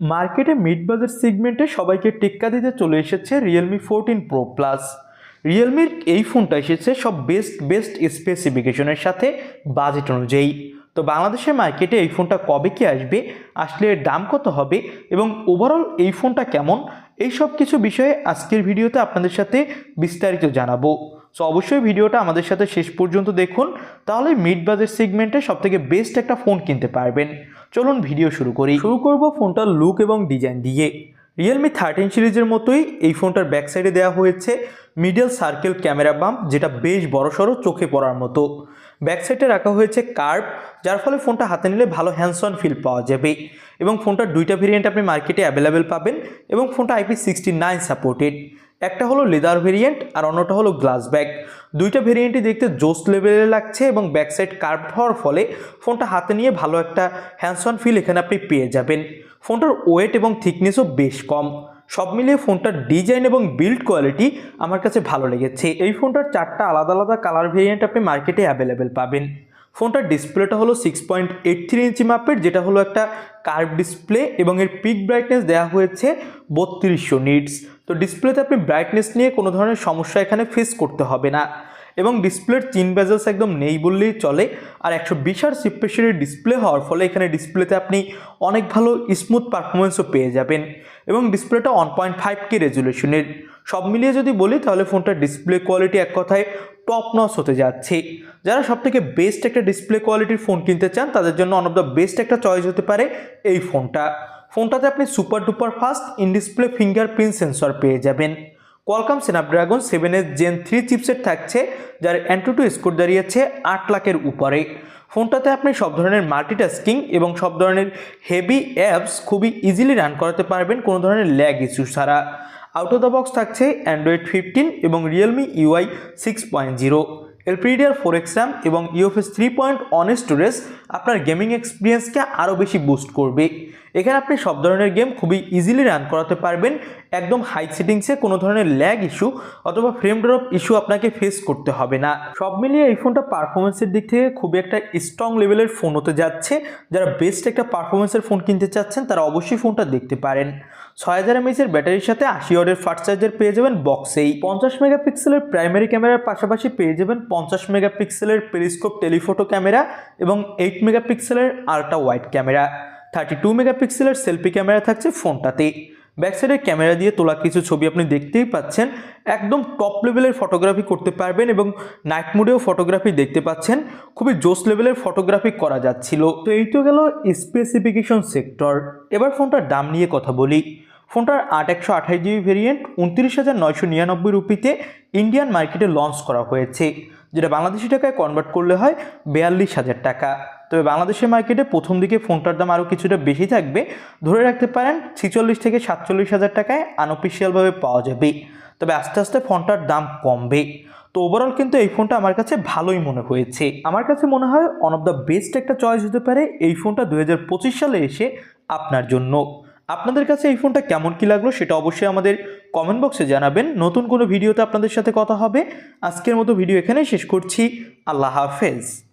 মার্কেটে mid budget সেগমেন্টে সবাইকে টেক্কা দিতে চলে এসেছে রিয়েলমি ফোরটিন প্রো প্লাস রিয়েলমির এই ফোনটা এসেছে সব বেস্ট বেস্ট স্পেসিফিকেশনের সাথে বাজেট অনুযায়ী। তো বাংলাদেশের মার্কেটে এই ফোনটা কবে কি আসবে, আসলে এর দাম কত হবে এবং ওভারঅল এই ফোনটা কেমন এই সব কিছু বিষয়ে আজকের ভিডিওতে আপনাদের সাথে বিস্তারিত জানাব। সো অবশ্যই ভিডিওটা আমাদের সাথে শেষ পর্যন্ত দেখুন। তাহলে মিড বাজেট সেগমেন্টে সবথেকে বেস্ট একটা ফোন কিনতে পারবেন। চলুন ভিডিও শুরু করি। শুরু করব ফোনটার লুক এবং ডিজাইন দিয়ে। রিয়েলমি থার্টিন সিরিজের মতোই এই ফোনটার ব্যাক সাইডে দেওয়া হয়েছে মিডল সার্কেল ক্যামেরা বাম্প যেটা বেশ বড়সড় চোখে পড়ার মতো। ব্যাক সাইডে রাখা হয়েছে কার্ভ যার ফলে ফোনটা হাতে নিলে ভালো হ্যান্ডস অন ফিল পাওয়া যাবে। এবং ফোনটার দুইটা ভেরিয়েন্ট আপনি মার্কেটে অ্যাভেলেবেল পাবেন এবং ফোনটা আইপি সিক্সটি নাইন সাপোর্টেড একটা হলো লেদার ভেরিয়েন্ট আর অন্যটা হলো গ্লাস ব্যাগ দুইটা ভেরিয়েন্টই দেখতে জোস লেভেলে লাগছে এবং ব্যাক সাইড কার্ভ হওয়ার ফলে ফোনটা হাতে নিয়ে ভালো একটা হ্যান্ডস অন ফিল এখানে আপনি পেয়ে যাবেন। ফোনটার ওয়েট এবং থিকনেসও বেশ কম। সব মিলিয়ে ফোনটার ডিজাইন এবং বিল্ড কোয়ালিটি আমার কাছে ভালো লেগেছে। এই ফোনটার চারটা আলাদা আলাদা কালার ভেরিয়েন্ট আপনি মার্কেটে অ্যাভেলেবেল পাবেন। ফোনটার ডিসপ্লেটা হলো six point eight three inch মাপের, যেটা হলো একটা কার্ভ ডিসপ্লে এবং এর পিক ব্রাইটনেস দেওয়া হয়েছে বত্রিশশো নিটস তো ডিসপ্লেতে আপনি ব্রাইটনেস নিয়ে কোনো ধরনের সমস্যা এখানে ফেস করতে হবে না। এবং ডিসপ্লের চিন বেজেলস একদম নেই বললেই চলে। আর একশো বিশ আর সিপ্রেশনের ডিসপ্লে হওয়ার ফলে এখানে ডিসপ্লেতে আপনি অনেক ভালো স্মুথ পারফরমেন্সও পেয়ে যাবেন। এবং ডিসপ্লেটা ওয়ান পয়েন্ট ফাইভ কে রেজুলেশনের সব মিলিয়ে যদি বলি, তাহলে ফোনটার ডিসপ্লে কোয়ালিটি এক কথায় টপ নস হতে যাচ্ছে। যারা সব থেকে বেস্ট একটা ডিসপ্লে কোয়ালিটির ফোন কিনতে চান, তাদের জন্য অন অফ দ্য বেস্ট একটা চয়েস হতে পারে এই ফোনটা ফোনটাতে আপনি super duper fast in display fingerprint sensor পেয়ে যাবেন। কোয়ালকাম স্ন্যাপড্রাগন সেভেনের জেন থ্রি চিপসেট থাকছে, যার অ্যান্টুটু স্কোর দাঁড়িয়েছে আট লাখের উপরে। ফোনটাতে আপনি সব ধরনের মাল্টিটাস্কিং এবং সব ধরনের হেভি অ্যাপস খুবই ইজিলি রান করাতে পারবেন কোনো ধরনের ল্যাগ ইস্যু ছাড়া। আউট অফ দ্য বক্স থাকছে অ্যান্ড্রয়েড ফিফটিন এবং Realme UI six point zero LPDDR four X RAM এবং UFS three point one storage আপনার গেমিং এক্সপিরিয়েন্সকে আরও বেশি বুস্ট করবে। এখানে আপনি সব ধরনের গেম খুবই ইজিলি রান করাতে পারবেন। একদম হাই সেটিংসে কোনো ধরনের ল্যাগ ইস্যু অথবা ফ্রেম ড্রপ ইস্যু আপনাকে ফেস করতে হবে না। সব মিলিয়ে এই ফোনটা পারফরমেন্সের দিক থেকে খুবই একটা স্ট্রং লেভেলের ফোন হতে যাচ্ছে। যারা বেস্ট একটা পারফরমেন্সের ফোন কিনতে চাচ্ছেন, তারা অবশ্যই ফোনটা দেখতে পারেন। ছয় হাজার এমএসের ব্যাটারির সাথে আশি ওয়ার্ডের ফাস্ট চার্জার পেয়ে যাবেন বক্সেই পঞ্চাশ মেগাপিক্সেলের প্রাইমারি ক্যামেরার পাশাপাশি পেয়ে যাবেন পঞ্চাশ মেগাপিক্সেলের পেরিস্কোপ টেলিফোটো ক্যামেরা এবং এইট মেগাপিক্সেলের ultra wide camera thirty two মেগাপিক্সেলের সেলফি ক্যামেরা থাকছে ফোনটাতে। ব্যাক সাইডের ক্যামেরা দিয়ে তোলা কিছু ছবি আপনি দেখতেই পাচ্ছেন। একদম টপ লেভেলের ফটোগ্রাফি করতে পারবেন এবং নাইট মুডেও ফটোগ্রাফি দেখতে পাচ্ছেন। খুবই জোস লেভেলের ফটোগ্রাফি করা যাচ্ছিল। তো এই তো গেল স্পেসিফিকেশন সেক্টর এবার ফোনটার দাম নিয়ে কথা বলি। ফোনটার আট একশো আঠাশ জিবি ভেরিয়েন্ট উনত্রিশ হাজার নয়শো নিরানব্বই রুপিতে ইন্ডিয়ান মার্কেটে লঞ্চ করা হয়েছে, যেটা বাংলাদেশি টাকায় কনভার্ট করলে হয় বিয়াল্লিশ হাজার টাকা। তবে বাংলাদেশের মার্কেটে প্রথম দিকে ফোনটার দাম আরও কিছুটা বেশি থাকবে। ধরে রাখতে পারেন, ছিচল্লিশ থেকে সাতচল্লিশ হাজার টাকায় আনঅফিসিয়ালভাবে পাওয়া যাবে। তবে আস্তে আস্তে ফোনটার দাম কমবে। তো ওভারঅল কিন্তু এই ফোনটা আমার কাছে ভালোই মনে হয়েছে। আমার কাছে মনে হয় ওয়ান অফ দ্য বেস্ট একটা চয়েস হতে পারে এই ফোনটা দু হাজার পঁচিশ সালে এসে আপনার জন্য। আপনাদের কাছে এই ফোনটা কেমন কি লাগল সেটা অবশ্যই আমাদের কমেন্ট বক্সে জানাবেন। নতুন কোনো ভিডিওতে আপনাদের সাথে কথা হবে। আজকের মতো ভিডিও এখানেই শেষ করছি। আল্লাহ হাফেজ।